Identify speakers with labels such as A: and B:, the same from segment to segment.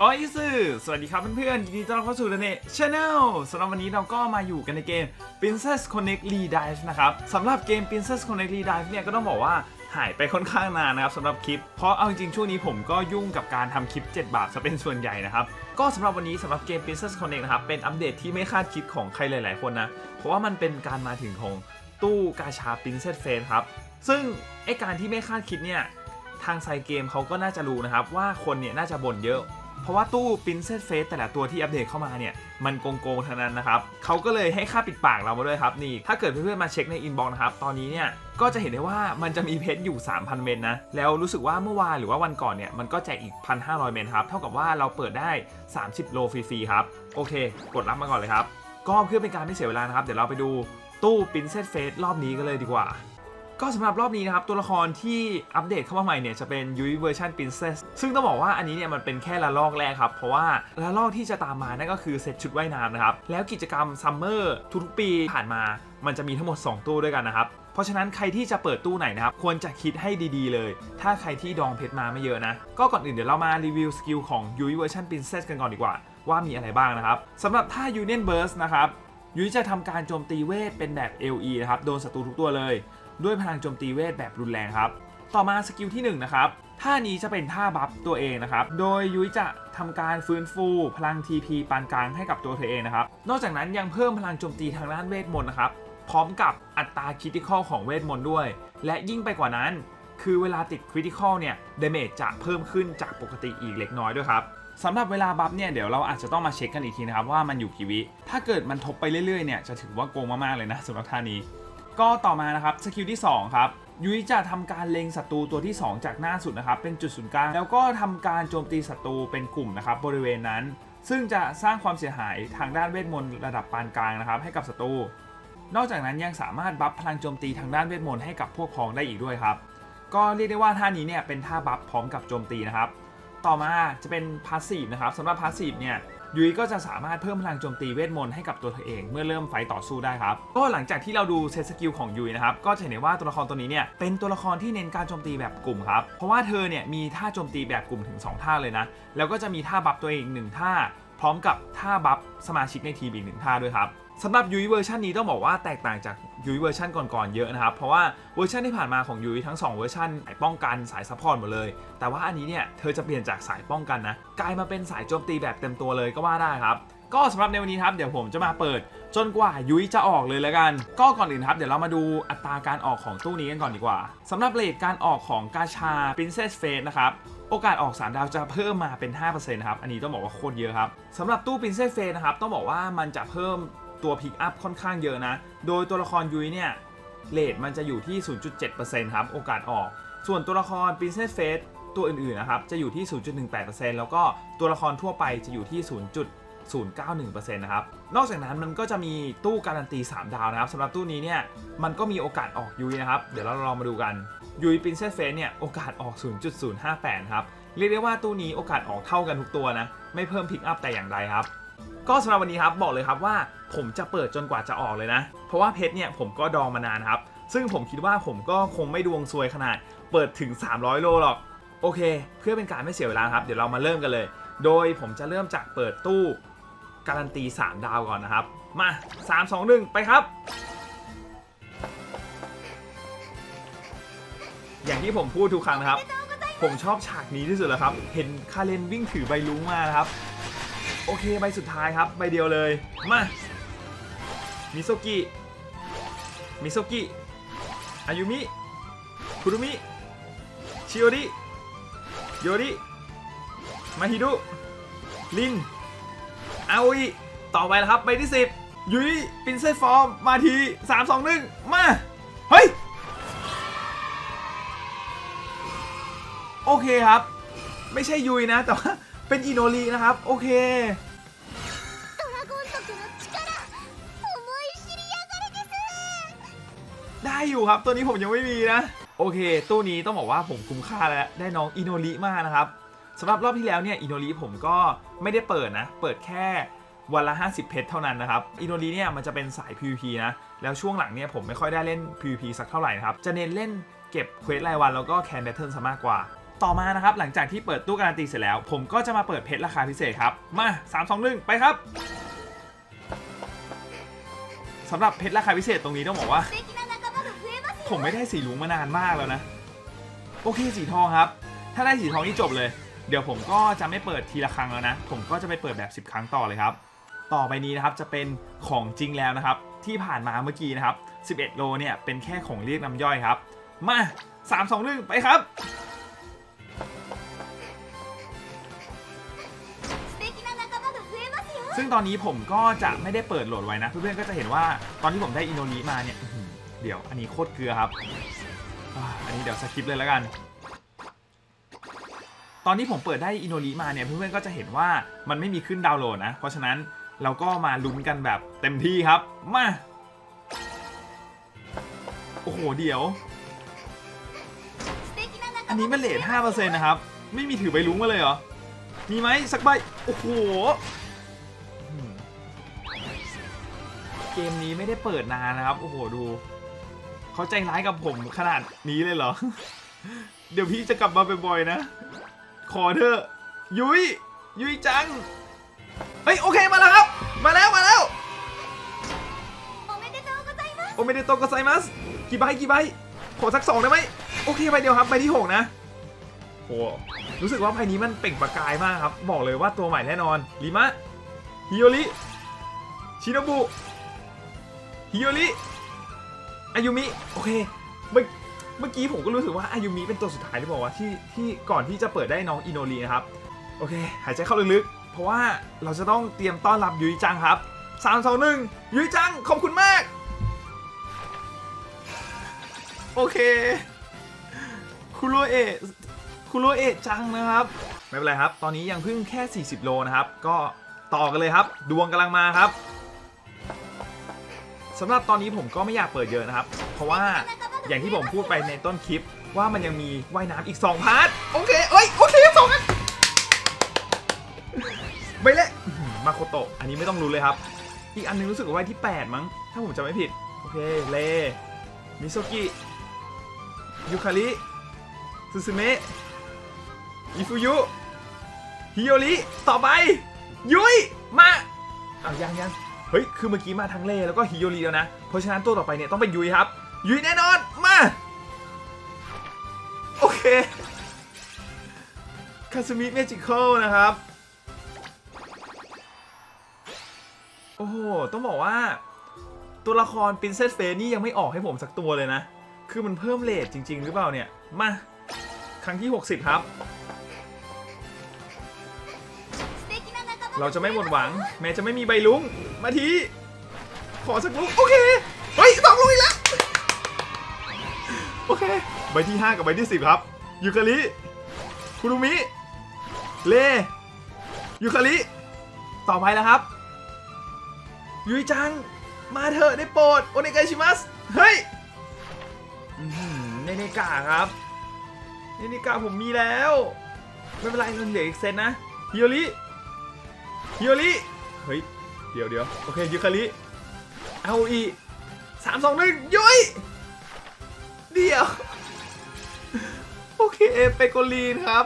A: โอ้ยสื่อสวัสดีครับเพื่อนๆ ยินดีต้อนรับเข้าสู่ The Net Channel สำหรับวันนี้เราก็มาอยู่กันในเกม Princess Connect Redive นะครับสำหรับเกม Princess Connect Redive เนี่ยก็ต้องบอกว่าหายไปค่อนข้างนานนะครับสำหรับคลิป เพราะเอาจริงๆช่วงนี้ผมก็ยุ่งกับการทำคลิป 7 บาทซะเป็นส่วนใหญ่นะครับ ก็สำหรับวันนี้สำหรับเกม Princess Connect นะครับ เป็นอัปเดตที่ไม่คาดคิดของใครหลาย ๆ คนนะ เพราะว่ามันเป็นการมาถึงของตู้กาชา Princess Face ครับ ซึ่งไอการที่ไม่คาดคิดเนี่ยทางไซเกมเขาก็น่าจะรู้นะครับว่าคนเนี่ยน่าจะบ่นเยอะ เพราะว่าตู้ Princess Face แต่ละตัวที่อัปเดตเข้ามาเนี่ย มันโกงๆทั้งนั้นนะครับเขาก็เลยให้ค่าปิดปากเรามาด้วยครับนี่ ถ้าเกิดเพื่อนๆมาเช็คในอินบ็อกซ์นะครับ ตอนนี้เนี่ยก็จะเห็นได้ว่ามันจะมีเพชรอยู่ 3,000 เมนนะ แล้วรู้สึกว่าเมื่อวานหรือว่าวันก่อนเนี่ย มันก็แจกอีก 1,500 เมนครับ เท่ากับว่าเราเปิดได้ 30 โลฟรีๆครับ โอเค กดรับมาก่อนเลยครับ ก็เพื่อเป็นการไม่เสียเวลานะครับ เดี๋ยวเราไปดูตู้ Princess Face รอบนี้กันเลยดีกว่า ก็สำหรับรอบนี้นะครับ ตัวละครที่อัปเดตเข้ามาใหม่เนี่ย จะเป็นยุ้ยเวอร์ชัน Princess ซึ่งต้องบอกว่าอันนี้เนี่ย มันเป็นแค่ละลอกแรกครับ เพราะว่าละลอกที่จะตามมานั่นก็คือเซตชุดว่ายน้ำนะครับ แล้วกิจกรรมซัมเมอร์ทุกๆปีผ่านมา มันจะมีทั้งหมด 2 ตู้ด้วยกันนะครับเพราะฉะนั้นใครที่จะเปิดตู้ไหนนะครับ ควรจะคิดให้ดีๆเลย ถ้าใครที่ดองเพชรมาไม่เยอะนะ ก็ก่อนอื่นเดี๋ยวเรามารีวิวสกิลของยุ้ยเวอร์ชัน Princess กันก่อนดีกว่า ว่ามีอะไรบ้างนะครับสำหรับท่า Union Burst นะครับยุ้ยจะทำการโจมตีเวทเป็นแบบ LE นะครับ โดนศัตรูทุกตัวเลย ด้วยพลังโจมตีเวทแบบรุนแรงครับ ต่อมาสกิลที่1นะครับท่านี้จะเป็นท่าบัฟตัวเองนะครับ โดยยุ้ยจะทำการฟื้นฟูพลัง TP ปานกลางให้กับตัวเธอเองนะครับ นอกจากนั้นยังเพิ่มพลังโจมตีทางด้านเวทมนต์นะครับ พร้อมกับอัตราคริติคอลของเวทมนต์ด้วย และยิ่งไปกว่านั้น คือเวลาติดคริติคอลเนี่ยเดเมจจะเพิ่มขึ้นจากปกติอีกเล็กน้อยด้วยครับสำหรับเวลาบัฟเนี่ยเดี๋ยวเราอาจจะต้องมาเช็คกันอีกทีนะครับว่ามันอยู่กี่วิ ถ้าเกิดมันทบไปเรื่อยๆเนี่ยจะถือว่าโกงมากๆเลยนะสำหรับท่านี้ ก็ต่อมานะครับสกิลที่ 2 ครับยุ้ยจะทำการเล็งศัตรูตัวที่ 2 จากหน้าสุดนะครับ เป็นจุดศูนย์กลาง แล้วก็ทำการโจมตีศัตรูเป็นกลุ่มนะครับบริเวณนั้น ซึ่งจะสร้างความเสียหายทางด้านเวทมนต์ระดับปานกลางนะครับ ให้กับศัตรู นอกจากนั้นยังสามารถบัฟพลังโจมตีทางด้านเวทมนต์ให้กับพวกพ้องได้อีกด้วยครับ ก็เรียกได้ว่าท่านี้เนี่ยเป็นท่าบัฟพร้อมกับโจมตีนะครับ ต่อมาจะเป็นพาสซีฟนะครับสำหรับพาสซีฟเนี่ย ยุ้ยก็จะสามารถเพิ่มพลังโจมตีเวทมนต์ให้กับตัวเธอเองเมื่อเริ่มไฟต่อสู้ได้ครับ ก็หลังจากที่เราดูเซตสกิลของยุ้ยนะครับ ก็จะเห็นได้ว่าตัวละครตัวนี้เนี่ยเป็นตัวละครที่เน้นการโจมตีแบบกลุ่มครับ เพราะว่าเธอเนี่ยมีท่าโจมตีแบบกลุ่มถึง 2 ท่าเลยนะ แล้วก็จะมีท่าบัฟตัวเองหนึ่งท่า พร้อมกับท่าบัฟสมาชิกในทีมอีกหนึ่งท่าด้วยครับ สำหรับยุ้ยเวอร์ชันนี้ต้องบอกว่าแตกต่างจากยุ้ยเวอร์ชันก่อนๆเยอะนะครับ เพราะว่าเวอร์ชันที่ผ่านมาของยุ้ยทั้ง 2 เวอร์ชันสายป้องกันสายซัพพอร์ตหมดเลย แต่ว่าอันนี้เนี่ยเธอจะเปลี่ยนจากสายป้องกันนะกลายมาเป็นสายโจมตีแบบเต็มตัวเลยก็ว่าได้ครับ ก็สำหรับในวันนี้ครับเดี๋ยวผมจะมาเปิด จนกว่ายุ้ยจะออกเลยแล้วกัน ก็ก่อนอื่นครับเดี๋ยวเรามาดูอัตราการออกของตู้นี้กันก่อนดีกว่าสำหรับเลทการออกของกาชา Princess Face นะครับโอกาสออก 3 ดาวจะเพิ่มมาเป็น5%นะครับ อันนี้ต้องบอกว่าโคตรเยอะครับสำหรับตู้ Princess Face นะครับต้องบอกว่ามันจะเพิ่ม ตัวพิกอัพค่อนข้างเยอะนะ โดยตัวละครยุ้ยเนี่ยเลทมันจะอยู่ที่ 0.7%ครับ โอกาสออก ส่วนตัวละคร Princess Face ตัวอื่นๆนะครับ จะอยู่ที่ 0.18%แล้วก็ตัวละครทั่วไปจะอยู่ที่ 0.091%นะครับ นอกจากนั้นมันก็จะมีตู้การันตี 3 ดาวนะครับสำหรับตู้นี้เนี่ยมันก็มีโอกาสออกยุ้ยนะครับ เดี๋ยวเราลองมาดูกันยุ้ย Princess Face เนี่ยโอกาสออก 0.058 ครับ เรียกได้ว่าตู้นี้โอกาสออกเท่ากันทุกตัวนะ ไม่เพิ่มพิกอัพแต่อย่างใดครับ ก็สำหรับวันนี้ครับบอกเลยครับว่า ผมจะเปิดจนกว่าจะออกเลยนะ เพราะว่าเพชรเนี่ยผมก็ดองมานานครับ ซึ่งผมคิดว่าผมก็คงไม่ดวงซวยขนาดเปิดถึง 300 โลหรอก โอเค เพื่อเป็นการไม่เสียเวลาครับ เดี๋ยวเรามาเริ่มกันเลย โดยผมจะเริ่มจากเปิดตู้การันตี 3 ดาวก่อนนะครับ มา 3 2 1 ไปครับ อย่างที่ผมพูดทุกครั้งนะครับ ผมชอบฉากนี้ที่สุดแล้วครับ เห็นคาเรนวิ่งถือใบลุ้งมานะครับ โอเค ใบสุดท้ายครับ ใบเดียวเลย มา มิโซกิ มิโซกิ อายุมิ คุรุมิ ชิโอริ โยริ มาฮิดุ ลิน อาโออิ ต่อไปแล้วครับใบที่ 10 ยุยปินเซฟอร์ม มาที 3 2 1 มา เฮ้ย โอเคครับ ไม่ใช่ยุยนะ แต่ว่าเป็นอินโนรีนะครับ โอเค ได้อยู่ครับ ตัวนี้ผมยังไม่มีนะ โอเค ตู้นี้ต้องบอกว่าผมคุ้มค่าแล้วได้น้องอินโนริมากนะครับสำหรับรอบที่แล้วเนี่ยอินโนริผมก็ไม่ได้เปิดนะ เปิดแค่วันละ 50 เพชรเท่านั้นนะครับอินโนริเนี่ยมันจะเป็นสาย PVP นะ แล้วช่วงหลังเนี่ยผมไม่ค่อยได้เล่น PVP สักเท่าไหร่นะครับ จะเน้นเล่นเก็บเควสรายวันแล้วก็แคนแบทเทิลซะมากกว่า ต่อมานะครับหลังจากที่เปิดตู้การันตีเสร็จแล้ว ผมก็จะมาเปิดเพชรราคาพิเศษครับ มา 3 2 1 ไปครับสำหรับเพชรราคาพิเศษตรงนี้ต้องบอกว่า ผมไม่ได้สีลุงมานานมากแล้วนะ โอเคสีทองครับ ถ้าได้สีทองนี่จบเลย เดี๋ยวผมก็จะไม่เปิดทีละครั้งแล้วนะ ผมก็จะไปเปิดแบบ 10 ครั้งต่อเลยครับ ต่อไปนี้นะครับจะเป็นของจริงแล้วนะครับ ที่ผ่านมาเมื่อกี้นะครับ 11 โลเนี่ยเป็นแค่ของเรียกน้ำย่อยครับ มา 3 2 1 ไปครับซึ่งตอนนี้ผมก็จะไม่ได้เปิดโหลดไว้นะ เพื่อนๆก็จะเห็นว่าตอนที่ผมได้อินโนนีมาเนี่ย เดี๋ยวอันนี้โคตรเกลือครับ อันนี้เดี๋ยวสคิปเลยแล้วกัน ตอนที่ผมเปิดได้อินโนริมาเนี่ยเพื่อนๆก็จะเห็นว่ามันไม่มีขึ้นดาวน์โหลดนะ เพราะฉะนั้นเราก็มาลุ้นกันแบบเต็มที่ครับ มา โอ้โหเดี๋ยว อันนี้มันเลท5%นะครับ ไม่มีถือใบลุ้งมาเลยเหรอ มีไหมสักใบ โอ้โหเกมนี้ไม่ได้เปิดนานนะครับ โอ้โห ดู เขาใจร้ายกับผมขนาดนี้เลยเหรอ เดี๋ยวพี่จะกลับมาบ่อยๆนะ ขอเธอยุยยุยจัง เฮ้ยโอเคมาแล้วครับ มาแล้วมาแล้วโอเมเดโตก็ไซมัสกี่ใบกี่ใบขอสักสองได้ไหมโอเคใบเดียวครับใบที่หกนะโอ้รู้สึกว่าใบนี้มันเปล่งประกายมากครับ บอกเลยว่าตัวใหม่แน่นอนลิมะฮิโอริชิโนบุฮิโอริ อายุมิโอเคเมื่อเมื่อกี้ผมก็รู้สึกว่าอายุมิเป็นตัวสุดท้ายที่บอกว่าที่ที่ก่อนที่จะเปิดได้น้องอินโนรีนะครับโอเค หายใจเข้าลึกๆ เพราะว่าเราจะต้องเตรียมต้อนรับยุยจังครับสามสองหนึ่งยุยจังขอบคุณมาก โอเคคุโรเอะคุโรเอะจังนะครับ ไม่เป็นไรครับ ตอนนี้ยังเพิ่งแค่ 40 โลนะครับ ก็ต่อกันเลยครับ ดวงกำลังมาครับ สำหรับตอนนี้ผมก็ไม่อยากเปิดเยอะนะครับ เพราะว่าอย่างที่ผมพูดไปในต้นคลิปว่ามันยังมีว่ายน้ำอีก 2 พาร์ท โอเค เอ้ย โอเคสองอันไปเลยมาโคโตะ อันนี้ไม่ต้องรู้เลยครับ อีกอันนึงรู้สึกว่าไวที่ 8 มั้ง ถ้าผมจำไม่ผิด โอเค เลมิโซกิยูคาริซูซูเมะอิฟุยุฮิโยริต่อไป ยุยมาอ้าวยังยัง เฮ้ย คือเมื่อกี้มาทั้งเล่แล้วก็ฮิโยรีแล้วนะ เพราะฉะนั้นตัวต่อไปเนี่ยต้องเป็นยุยครับ ยุยแน่นอน มา โอเค คาสมิเมจิคอลนะครับ โอ้โห ต้องบอกว่า ตัวละครปรินเซสเฟนี่ยังไม่ออกให้ผมสักตัวเลยนะ คือมันเพิ่มเลทจริง ๆ หรือเปล่าเนี่ย มา ครั้งที่ 60 ครับเราจะไม่หมดหวัง แม้จะไม่มีใบลุ้ง มาที ขอสักลุงโอเค เฮ้ยสองลุงอีกแล้ว โอเค ใบที่ 5 กับใบที่ 10 ครับ ยูคาริคุรุมิ เล ยูคาริ ต่อไปแล้วครับ ยุยจัง มาเถอะได้โปรด โอเนกาชิมัส เฮ้ยอื้อหือเนเนกาครับเนเนกาผมมีแล้ว ไม่เป็นไรมันเหลืออีกเซตนะฮิโอริฮิโอริเฮ้ย เดี๋ยวเดี๋ยวโอเคยูคาริเอาอีสามสองหนึ่งยุ้ยเดี๋ยวโอเคเอเปโกลีนครับ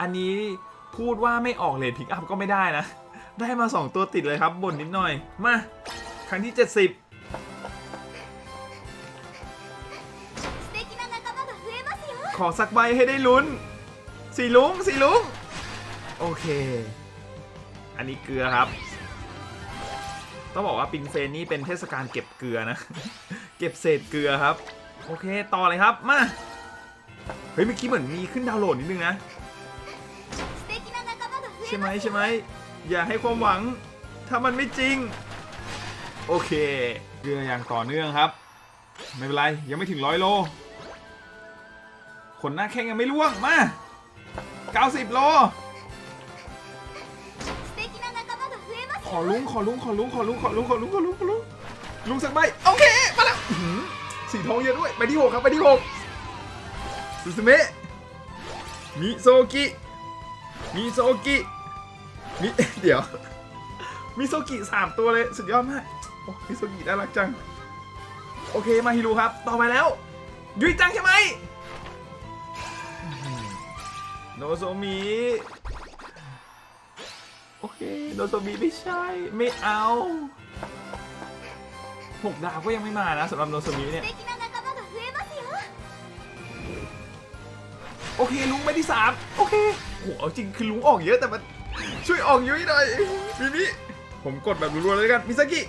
A: อันนี้พูดว่าไม่ออกเลทพิกอัพก็ไม่ได้นะ ได้มาสองตัวติดเลยครับบ่นนิดหน่อย มา ครั้งที่
B: เจ็ดสิบ
A: ขอสักใบให้ได้ลุ้นสีลุงสีลุง โอเค อันนี้เกลือครับ ต้องบอกว่าปิงเฟนนี่เป็นเทศกาลเก็บเกลือนะ เก็บเศษเกลือครับ โอเค ต่อเลยครับ มา เฮ้ย เมื่อกี้เหมือนมีขึ้นดาวโหลดนิดนึงนะ ใช่ไหมใช่ไหม อย่าให้ความหวัง ถ้ามันไม่จริง โอเค เกลืออย่างต่อเนื่องครับ ไม่เป็นไร ยังไม่ถึงร้อยโล ขนหน้าแข้งยังไม่ล่วง มา 90 โล ขอลุงขอลุงขอลุงขอลุงขอลุงขอลุงขอลุงขอลุงลุงสักใบโอเคมาแล้วสีทองเยอะด้วยไปที่หกครับไปที่หกซูซูเมะมิโซกิมิโซกิมิเดี๋ยวมิโซกิสามตัวเลยสุดยอดมากโอ้มิโซกิน่ารักจัง โอเคมาฮิรุครับ ต่อไปแล้ว ยุยจังใช่ไหมโนโซมิ โอเคโดนตัวบีไม่ใช่ ไม่เอาหกดาวก็ยังไม่มานะสำหรับโนโซมิเนี่ย โอเคลุงไปที่สามโอเคโหเอาจริงคือลุงออกเยอะแต่มันช่วยออกยุ้หน่อยมิมิผมกดแบบรัวๆเลยกันมิซากิ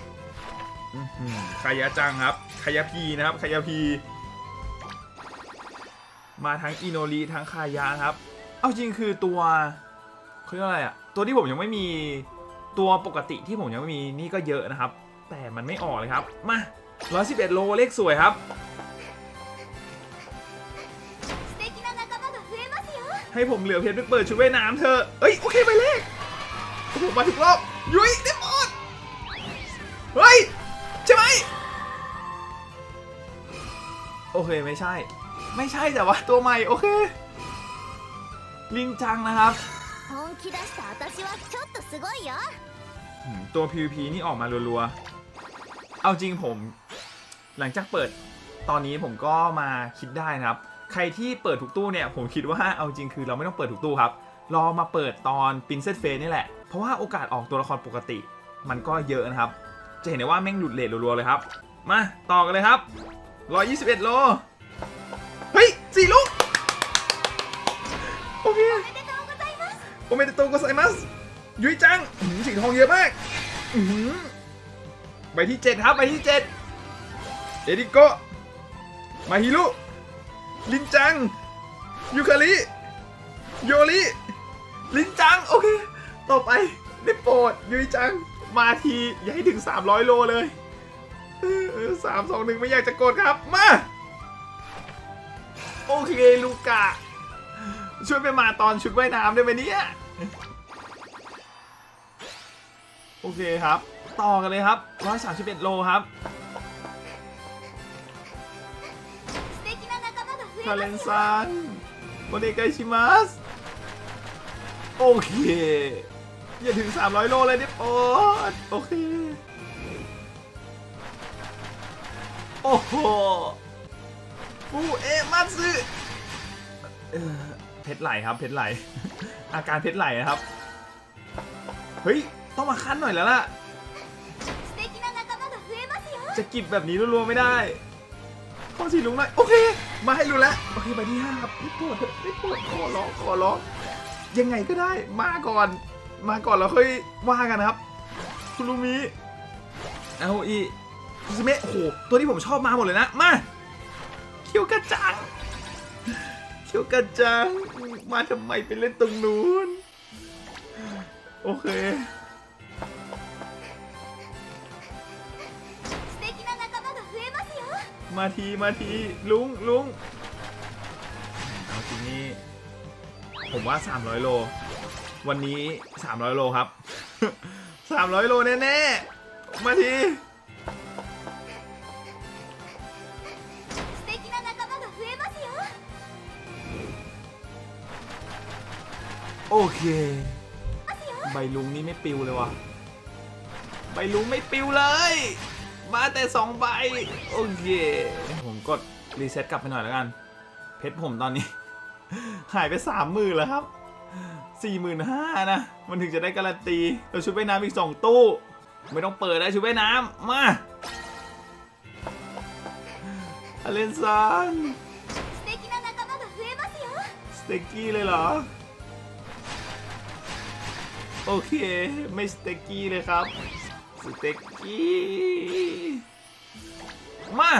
A: ขายาจังครับขายาพีนะครับขายาพี มาทั้งอิโนรีทั้งขายาครับ เอาจริงคือตัวเขาเรียกอะไรอะ ตัวที่ผมยังไม่มีตัวปกติที่ผมยังไม่มีนี่ก็เยอะนะครับ แต่มันไม่ออกเลยครับ มา111โลเลขสวยครับให้ผมเหลือเพชรไปเปิดชุดว่ายน้ำเธอ เอ้ยโอเคไปเลขผมมาถูกรอบ ยุ้ยได้หมด เฮ้ย ใช่ไหม โอเคไม่ใช่ ไม่ใช่แต่ว่าตัวใหม่ โอเค ลินจังนะครับ
B: 本気出した私はちょっとすごいよ
A: อืมตัว PVP นี่ออกมารัวๆ เอาจริงผม หลังจากเปิดตอนนี้ผมก็มาคิดได้นะครับ ใครที่เปิดทุกตู้เนี่ย ผมคิดว่าเอาจริงคือเราไม่ต้องเปิดทุกตู้ครับ รอมาเปิดตอน Princess Face นี่แหละ เพราะว่าโอกาสออกตัวละครปกติ มันก็เยอะนะครับ จะเห็นได้ว่าแม่งหลุดเลทรัวๆเลยครับ มาต่อกันเลยครับ 121 โล เฮ้ยสี่ลูก โอเมเดโตโกไซมัสยุยจังอื้อหือสีทองเยอะมากอื้อหือใบที่ 7 ครับใบที่ 7 เอริโกะมาฮิรุลินจัง ยูคาริโยริลินจัง โอเค ต่อไปได้โปรดยุยจัง มาที อย่าให้ถึง 300 โลเลยสามสองหนึ่งไม่อยากจะกดครับ มา โอเค ลูกะ ช่วยไปมาตอนชุดว่ายน้ำได้ไหมเนี่ย โอเคครับ ต่อกันเลยครับ 131 โลครับคาเลนซันโมเนกาชิมัสโอเค อย่าถึง 300 โลเลยเนี่ยปอดโอเค โอ้โหฟูเอมาซึเพชรไหลครับ เพชรไหล อาการเพชรไหลนะครับ เฮ้ย ต้องมาคั้นหน่อยแล้วล่ะ จะกิบแบบนี้รัวๆไม่ได้ข้อสีลุงหน่อยโอเค มาให้รู้แล้วโอเคไปที่ห้าครับไม่ปวดไม่ปวดขอร้องขอร้องยังไงก็ได้ มาก่อน มาก่อนแล้วค่อยว่ากันครับ คุณลุงมีเอาอีซูซูเมะโอ้หตัวที่ผมชอบมาหมดเลยนะ มาเคียวกระจังเคียวกระจัง มาทำไมไปเล่นตรงนู้น โอเค มาทีมาทีลุงลุงเอาทีนี้ผมว่า 300 โล วันนี้ 300 โลครับ 300 โลแน่ๆ มาทีโอเค ใบลุงนี่ไม่ปิวเลยวะใบลุงไม่ปิวเลย มาแต่สองใบโอเคผมกดรีเซ็ตกลับไปหน่อยแล้วกัน เพชรผมตอนนี้ หายไปสามหมื่นแล้วครับสี่หมื่นห้านะ มันถึงจะได้การันตีเราชุดว่ยน้ำอีกสองตู้ ไม่ต้องเปิดแล้วชุดว่ยน้ำมาอเลนซา
B: น
A: สเต็กกี้เลยเหรอ โอเค ไม่สเต็กกี้เลยครับ สเต็กกี้มา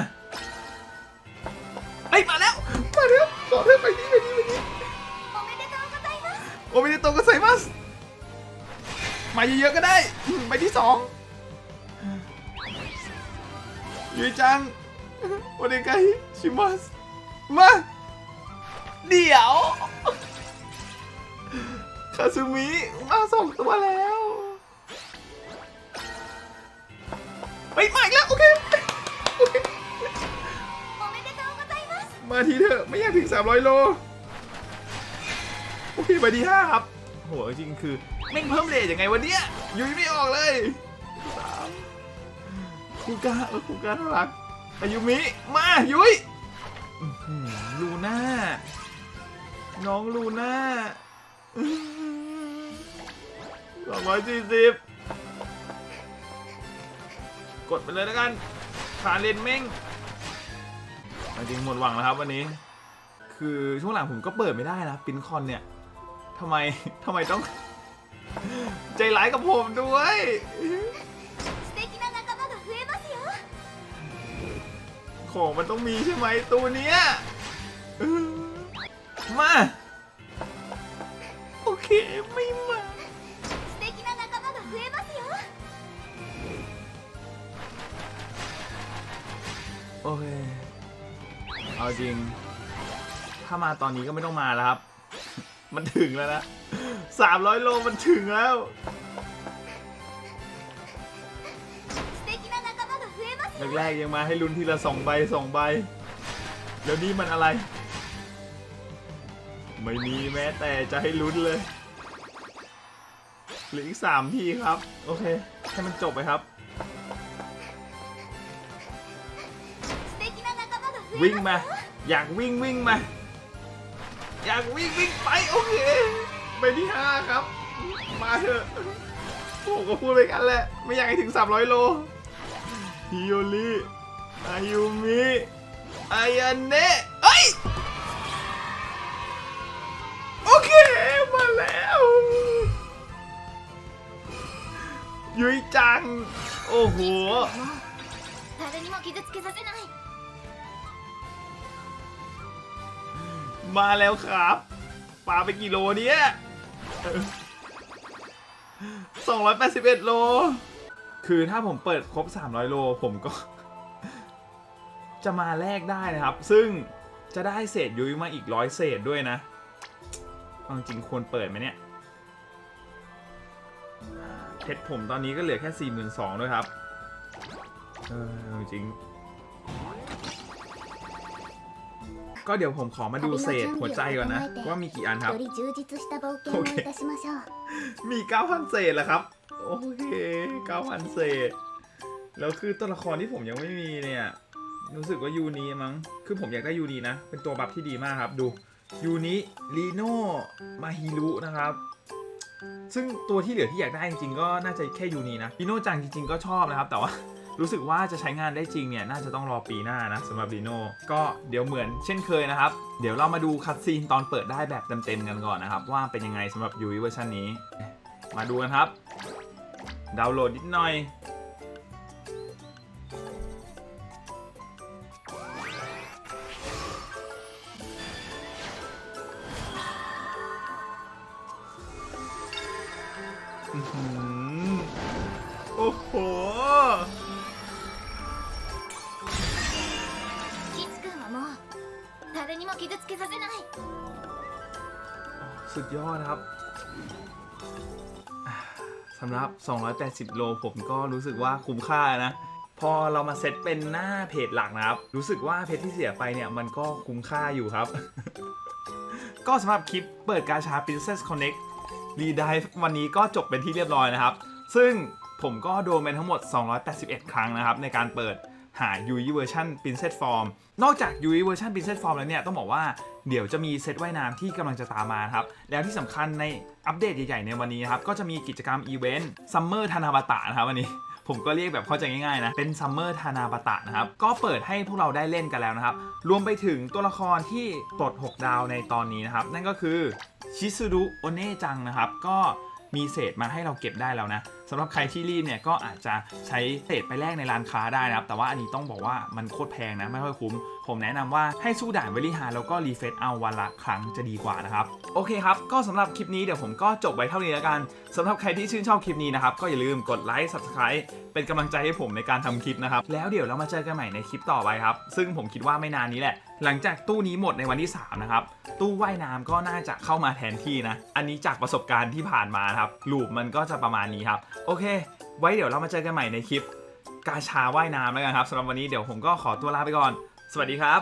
A: เฮ้ยมาแล้วมาแล้วต่อเรื่องไปนี่ไปนี่ไปนี่โอเมเดโตก็ใส่มัสมาเยอะๆก็ได้ไปที่สองยุยจังโอเดกายชิมัสมาเดี๋ยวคาซูมิมาสองตัวแล้ว
B: ます
A: มาทีเถอะ ไม่อยากถึง 300 โล โอเค ไปที่5ครับโหจริงคือแม่งเพิ่มเลทยังไงวะเนี่ยยุยไม่ออกเลยคูกาเออคูกาน่ารักอายุมิ มายุยอื้อหือลูน่า น้องลูน่าสองร้อยสี่สิบกดไปเลยแล้วกันขาเลนเม่ง จริงหมดหวังแล้วครับวันนี้ คือช่วงหลังผมก็เปิดไม่ได้นะปินคอนเนี่ยทำไมทำไมต้อง ใจร้ายกับผมด้วยของมันต้องมีใช่ไหมตัวเนี้ยมา โอเค ไม่มาโอเค เอาจริง ถ้ามาตอนนี้ก็ไม่ต้องมาแล้วครับ มันถึงแล้วนะสามร้อยโลมันถึงแล้วแรกๆยังมาให้ลุ้นทีละสองใบสองใบแล้วนี่มันอะไร ไม่มีแม้แต่จะให้ลุ้นเลย เหลืออีกสามที่ครับ โอเค ให้มันจบไปครับ วิ่ง
B: ます
A: มา อยากวิ่งวิ่งมา อยากวิ่งวิ่งไป โอเคไปที่ห้าครับ มาเถอะผมก็พูดไปกันแหละ ไม่อยากให้ถึง 300 โลฮิโอริอายุมิอายาเนะเอ้ย โอเค มาแล้ว ยุยจัง โอ้โห
B: もう誰にも傷つけさせない
A: มาแล้วครับปลาไปกี่โลเนี่ย281 โล คือถ้าผมเปิดครบ 300 โล ผมก็ จะมาแลกได้นะครับ ซึ่งจะได้เศษยุ้ยมาอีกร้อยเศษด้วยนะเอาจริงๆควรเปิดไหมเนี่ย เพชรผมตอนนี้ก็เหลือแค่ 42,000ด้วยครับ เออจริง ก็เดี๋ยวผมขอมาดูเศษหัวใจก่อนนะ ว่ามีกี่อันครับ
B: โอเค
A: มี 9,000 เศษแล้วครับ โอเค 9,000 เศษ แล้วคือตัวละครที่ผมยังไม่มีเนี่ย รู้สึกว่ายูนีมั้ง คือผมอยากได้ยูนีนะ เป็นตัวบัฟที่ดีมากครับ ดู ยูนิลีโนมาฮิรุนะครับซึ่งตัวที่เหลือที่อยากได้จริงๆก็น่าจะแค่ยูนีนะพีโนจังจริงๆก็ชอบนะครับ แต่ว่า รู้สึกว่าจะใช้งานได้จริงเนี่ยน่าจะต้องรอปีหน้านะสำหรับลีโน่ก็เดี๋ยวเหมือนเช่นเคยนะครับ เดี๋ยวเรามาดูคัดซีนตอนเปิดได้แบบเต็มๆกันก่อนนะครับ ว่าเป็นยังไงสำหรับยูวิเวอร์ชันนี้ มาดูกันครับ ดาวน์โหลดนิดหน่อยโอ้โห
B: も傷つけさせない
A: สุดยอดนะครับอ่าสำหรับ 280 โลผมก็รู้สึกว่าคุ้มค่านะ พอเรามาเซตเป็นหน้าเพจหลักนะครับ รู้สึกว่าเพจที่เสียไปเนี่ย มันก็คุ้มค่าอยู่ครับ ก็สำหรับคลิปเปิดกาชา Princess Connect r e d i v e วันนี้ก็จบเป็นที่เรียบร้อยนะครับ ซึ่งผมก็โดนไปทั้งหมด 281 ครั้งนะครับ ในการเปิด หา UI เวอร์ชัน Princess Form นอกจาก UI เวอร์ชัน Princess Form แล้วเนี่ยต้องบอกว่าเดี๋ยวจะมีเซตว่ายน้ำที่กำลังจะตามมาครับ แล้วที่สำคัญในอัปเดตใหญ่ๆในวันนี้นครับ ก็จะมีกิจกรรมอีเวนต์ Summer ธนาบตะนะครับวันนี้ผมก็เรียกแบบเข้าใจง่ายๆนะ เป็นซัมเมอร์ธานาบตะนะครับ ก็เปิดให้พวกเราได้เล่นกันแล้วนะครับ รวมไปถึงตัวละครที่ปลด 6 ดาวในตอนนี้นะครับ นั่นก็คือชิซุรุโอเน่จังนะครับ ก็มีเศษมาให้เราเก็บได้แล้วนะ สำหรับใครที่รีบเนี่ยก็อาจจะใช้เศษไปแลกในร้านค้าได้นะครับ แต่ว่าอันนี้ต้องบอกว่ามันโคตรแพงนะ ไม่ค่อยคุ้ม ผมแนะนำว่าให้สู้ด่านเวลี่ฮาร์แล้วก็รีเฟซเอาวันละครั้งจะดีกว่านะครับ โอเคครับ ก็สำหรับคลิปนี้เดี๋ยวผมก็จบไว้เท่านี้แล้วกันสำหรับใครที่ชื่นชอบคลิปนี้นะครับก็อย่าลืมกดไลค์ subscribe เป็นกำลังใจให้ผมในการทำคลิปนะครับ แล้วเดี๋ยวเรามาเจอกันใหม่ในคลิปต่อไปครับ ซึ่งผมคิดว่าไม่นานนี้แหละ หลังจากตู้นี้หมดในวันที่ 3 นะครับ ตู้ว่ายน้ำก็น่าจะเข้ามาแทนที่นะ อันนี้จากประสบการณ์ที่ผ่านมาครับ ลูปมันก็จะประมาณนี้ครับโอเค ไว้เดี๋ยวเรามาเจอกันใหม่ในคลิปกาชาว่ายน้ำแล้วกันครับสำหรับวันนี้เดี๋ยวผมก็ขอตัวลาไปก่อน สวัสดีครับ